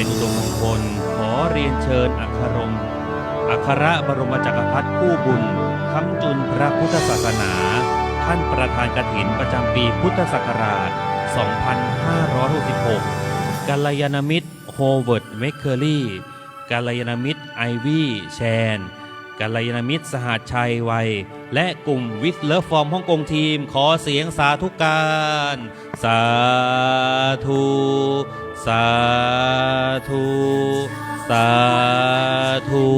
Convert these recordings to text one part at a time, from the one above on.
เป็นอุดมมงคล ขอเรียนเชิญอัครมอัครบรมจักรพรรดิผู้บุญค้ำจุนพระพุทธศาสนา ท่านประธานกฐินประจำปีพุทธศักราช 2566 กัลยาณมิตรโฮเวิร์ดเมคเคอรี่ กัลยาณมิตรไอวี่แชน กัลยาณมิตรสหัสชัยวัย และกลุ่มวิสเลฟฟอร์มฮ่องกงทีม ขอเสียงสาธุการ สาธุ สาธุ สาธุ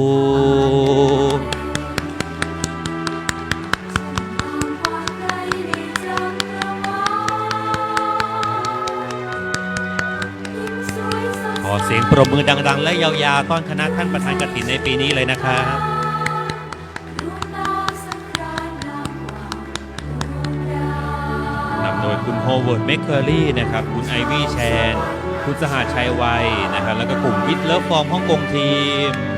ขอเสียงปรบมือดัง ๆ และยาวๆ ต้อนคณะท่านประธานกฐินในปีนี้เลยนะครับนำโดยคุณโฮเวิร์ดเมคเคอรี่นะครับ คุณไอวี่แชน คุณสหชชัยวัยนะครับแล้วก็กลุ่มวิทเลิฟฟอร์มฮ่องกงทีม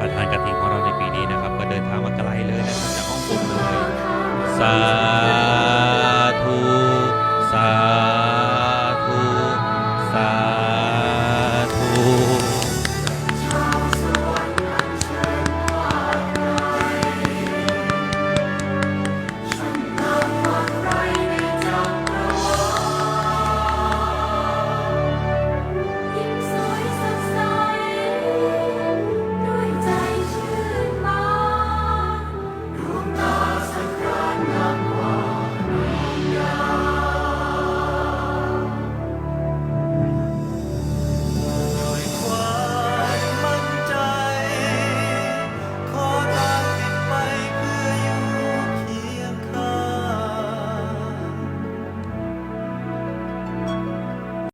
ประธานกฐินของเราในปีนี้นะครับ ก็เดินทางมาไกลเลยนะครับจากฮ่องกงเลยสา